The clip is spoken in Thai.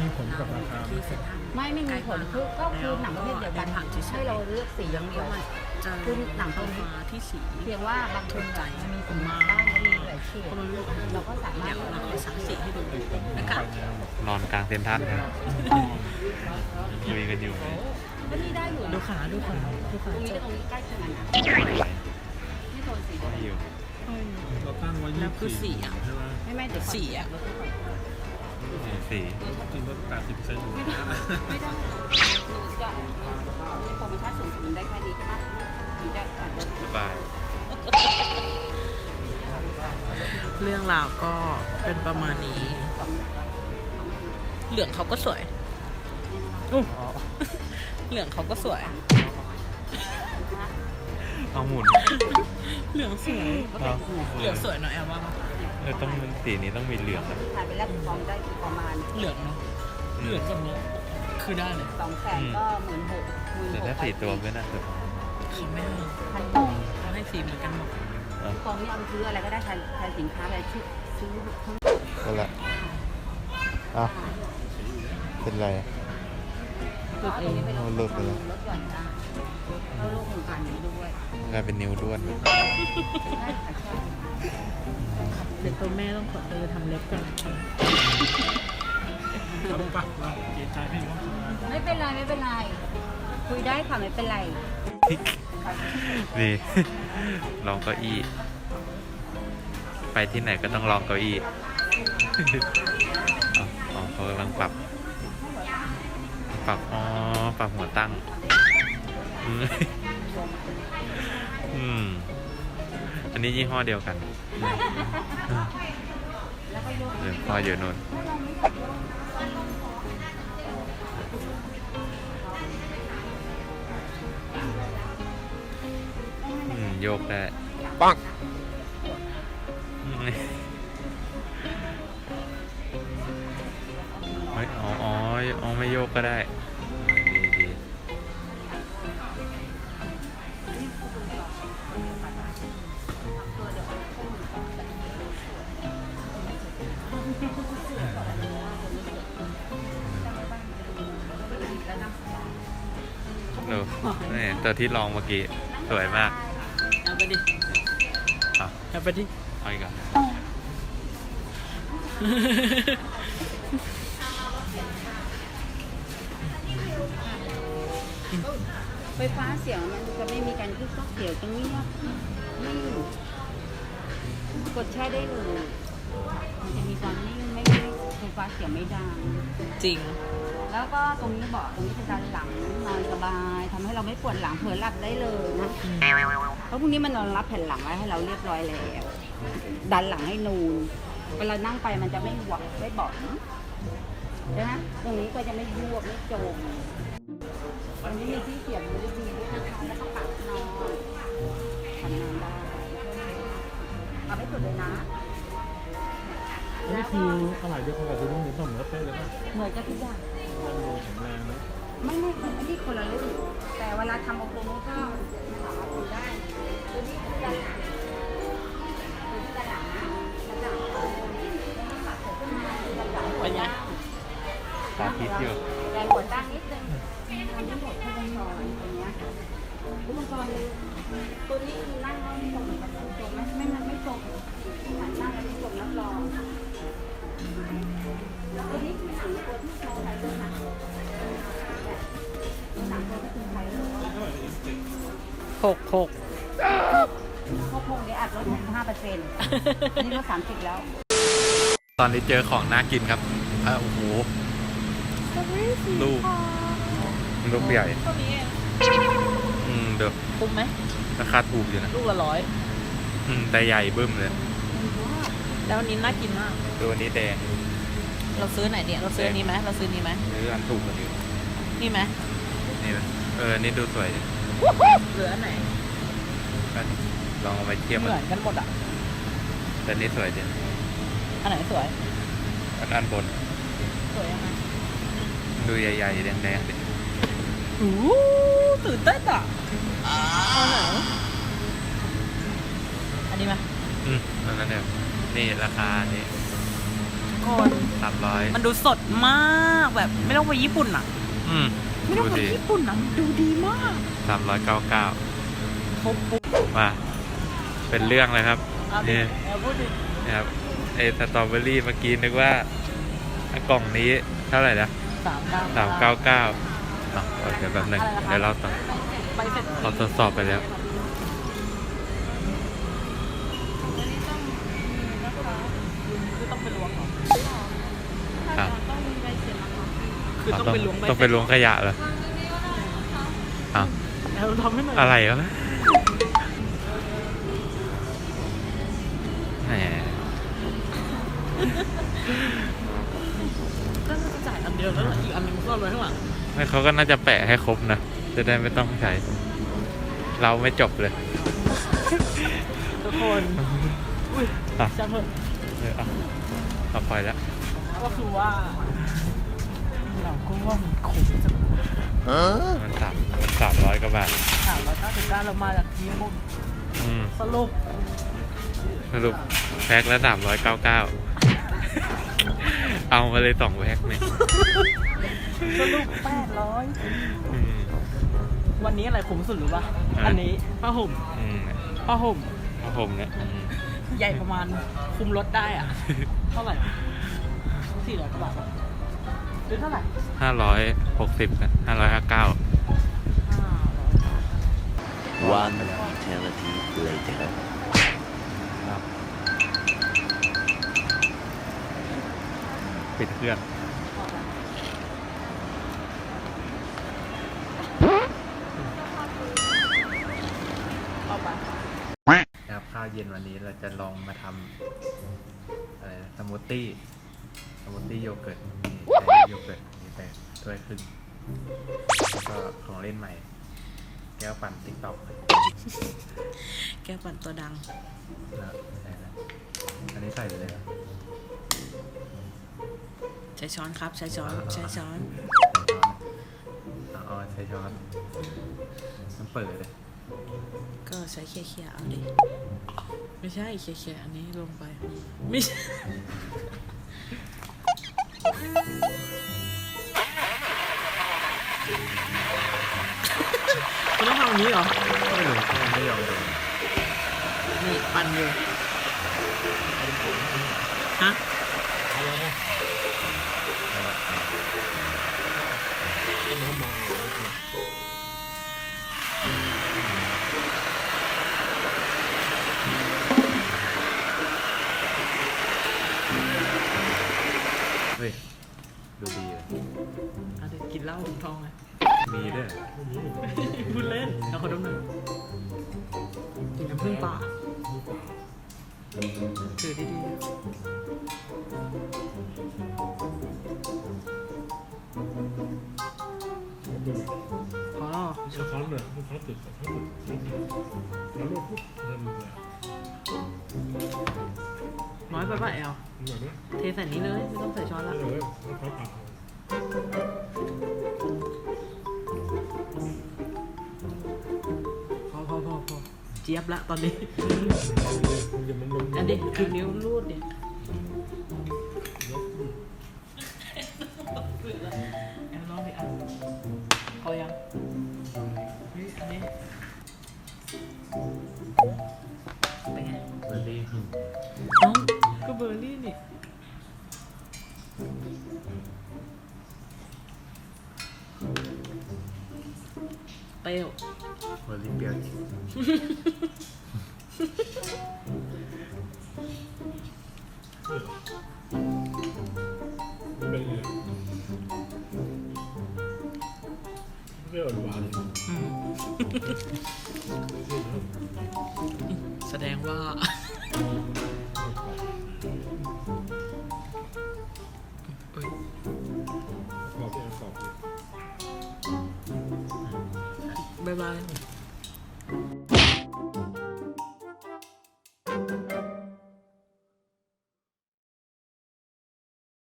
มีผลกับราคาไหมที่เซ็นทรัลไม่ไม่มีผลคือก็คือหนังประเภทเดียวกันผ่านเฉยๆให้เราเลือกสีอย่างเดียวจะคือหนังตรงนี้มาที่สีเพียงว่าบางคนใจมันมีสีบ้างแล้วมีหลายเฉดคนละลูกเราก็สามารเดี๋ถยวเราขอสามสีให้ดูผมนะไปคะแนวนอนกลางเต็นท์ท่านครับคุยกันอยู่เลยก็นี่ได้อยู่ดูนะขาดูขาดูตขารงนี้จกับบตรงนี้ใกล้เคียงกันนะอะไรนี่โทนสีเดียวไม่อยู่เราตั้งไว้แล้วคือสี24อะใช่ไหมไม่ไม่เดี๋ยวขสีอะ สีจริงๆลด80เซนต์อยู่นะไม่ได้หนูจะโปรโมชั่นสูงสุดมันได้แค่นี้ใช่ไหมถึงจะอ่านลดสบาย เรื่องราวก็เป็นประมาณนี้ เหลืองเขาก็สวยอู้เหลืองเขาก็สวย เอาหมุนเหลืองสวยเอาเหลืองสวยเนาะแอลว่าเอ อต้องสีนี้ต้องมีเหลืองนะถ่ายไปแล้วฟองได้ประมาณเหลืองเนาะเหลืองแบบนี้คือได้เลยสองแสนก็หมื่นหกหมื่นแต่หกถ้าสีตัวไม่น่าจะเขาไม่ให้พันสองเขาให้สีเหมือนกันหมดกองนี้เอาไปซื้ออะไรก็ได้แทนแทนสินค้าอะไรชื่อซื้อทั้งก็ละอะเป็นไรหลุดเองไปเอาหลุดไปแล้วลดหย่อนได้เข้าโลกของการนี้ด้วยกลายเป็นนิ้วด้วนได้ค่ะใช่ เดี๋ยวตัวแม่ต้องขอตัวทำเล็บก่อนนะคะทำปะเราเกรงใจพี่น้องใช่ไหมไม่เป็นไรไม่เป็นไร คุยได้ค่ะไม่เป็นไรดีลองเก้าอี้ ไปที่ไหนก็ต้องลองเก้าอี้อ๋ออ๋อเขากำลังปรับ ปรับ อ๋อ ปรับหัวตั้ง อืม อืมอันนี้ยี่ห้อเดียวกันแล้วก็ยกเดี๋ยวพ่ออยู่นู่นอืมโยกได้ปังเฮ้ยอ๋ออ๋ออ๋อไม่โยกก็ได้ดี ดูนี่ตัวที่ลองเมื่อกี้ สวยมาก เอาไปดิเอาเอาไปดิเอาอีกอะไฟฟ้าเสียงมันจะไม่มีการคือก็เสียงตรงนี้นะนิ่งกดแช่ได้เลยมันจะมีความนิ่ง ไม่ไม่ไฟฟ้าเสียงไม่ดังจริง แล้วก็ตรงนี้เบาะตรงนี้เป็นการหลังนอนสบายทำให้เราไม่ปวดหลังเผลอหลับได้เลยนะเพราะพวกนี้มันนอนรับแผ่นหลังไว้ให้เราเรียบร้อยแล้วดันหลังให้นูนเวลานั่งไปมันจะไม่หวักไม่เบาะนะตรงนี้ก็จะไม่ยวบไม่โจมอันนี้มีที่เสียบ USB ด้วยนะคะแล้วก็ปรับนอนทำงานได้เอาไม่สุดเลยนะอันนี้คื ออะไรเดียวกันกับที่นู่นนี่ต้องเหมือนเป๊ะเลยป่ะเหมือนกับทุกอย่าง มันดูแข็งแรงไหมไม่ไม่อันนี้คนละรุ่นแต่เวลาทำอบรมก็ หกหกพวกพวกนี้อัดลด65เปอร์เซ็นต์นี่ลด30แล้ว ตอนนี้เจอของน่ากินครับอะโอ้โห ลูก ลูกใหญ่ตัวนี้อืมเดี๋ยวคุ้มไหมราคาถูกอยู่นะลูกละร้อยอืมแต่ใหญ่บึ้มเลย แล้วอันนี้น่ากินมาก ตัวนี้แดงเราซื้อไหนเนี่ยเราซื้ออันนี้ไหมเราซื้อนี้ไหมหรืออันถูกกว่านี้นี่ไหมนี่นะเออ นี่ดูสวยดิ หรืออันไหนก็ลองเอาไปเทียบเหกันมือนกันหมดอะ แต่นี่สวยดิอันไหนสวย อันอันบนสวยยังไงดูใหญ่ๆแดงๆดิอู้ตื่นเต้นอะเอาไหนอันนี้ไหมอืมอันนั้นเนี่ยนี่ราคานี่โคคนสามร้อยมันดูสดมากแบบไม่ต้องไปญี่ปุ่นอะ อืมไม่ต้ดูองไปดีญี่ปุ่นอะมันดูดีมาก สามร้อยเก้าเก้าครบปุ๊บมา เป็นเรื่องเลยครับเอาดินี่เอาพูดดินะครับไอสตรอเบอรี่เมื่อกี้นึกว่าไอ้กล่องนี้เท่าไหร่นะสามเก้าสามเก้าเก้าเดี๋ยวแป๊บหนึงเดี๋ยวเราต่อไปเสร็จเราทดสอบไปแล้วคือต้องไปล้วงเหรอครับคือต้องไปล้วงใบต้องไปล้วงขยะเหรออ้าว เอาทำให้หน่อยอะไรวะแหมก็น่าจะจ่ายอันเดียวแล้วอีกอันหนึงซ่อนไว้ข้างหลังไม่เขาก็น่าจะแปะให้ครบนะ จะได้ไม่ต้องใช้ เราไม่จบเลย ทุกคนอุ้ยอะจะเถอะเออเอาเอาปล่อยแล้วก็คือว่าเรา ก็ว่ามันคุ้มจังมันสามมันสามร้อยกว่าบาทถามว่าถ้าถึงการเรามาจากญี่ปุ่นอืมสรุปสรุปแพ็คละสามร้อยเก้าเก้าเอามาเลยสองแพ็คเนี่ยสรุปแปดร้อยอืม วันนี้อะไรคุ้มสุดหรือปะอะไรอันนี้ผ้าห่มอืมผ้าห่ม ผ้าห่มเนี่ยอืมใหญ่ประมาณคุมรถได้อะเท่าไหร่สี่ร้อยกว่าบาทปะ หรือเท่าไหร่ห้าร้อยหกสิบนะห้าร้อยห้าเก้าห้าร้อย One eternity later. ปิดเครื่องเอาไปนะครับข้าวเย็นวันนี้เราจะลองมาทำอะไรนะสมูทตี้ สมูทตี้โยเกิร์ตนี่ใช้ โยเกิร์ตนี่ไปถ้วยครึ่งแล้วก็ของเล่นใหม่ แก้วปั่นติ๊กต็อกนะแก้วปั่นตัวดังใช่นะอันนี้ใส่ไปเลยเหรอใช้ช้อนครับ ใช้ช้อนใช้ช้อนใช้ช้อนอ๋อใช้ช้อนมันเปิดเลย ก็ใช้เคี่ยๆเอาดิไม่ใช่เคี่ยๆอันนี้ลงไปไม่ใช่ คุณต้องทำอย่างนี้เหรอ ไม่รู้ไม่ยอมดูนี่ปั่นอยู่ สะท้อนเลยสะท้อนตึกสะท้อนตึกแล้วลูกปุ๊บเริ่มเลยน้อยไปป่ะแอลเหมือนนะเทใส่นี้เลยไม่ต้องใส่ช้อนไม่ละเลยแล้วเขาปากพอพอพอพอเจี๊ยบละตอนนี้มันจะมันลงอันนี้คือนิ้วรูดเนี่ย เปรี้ย Bye-bye.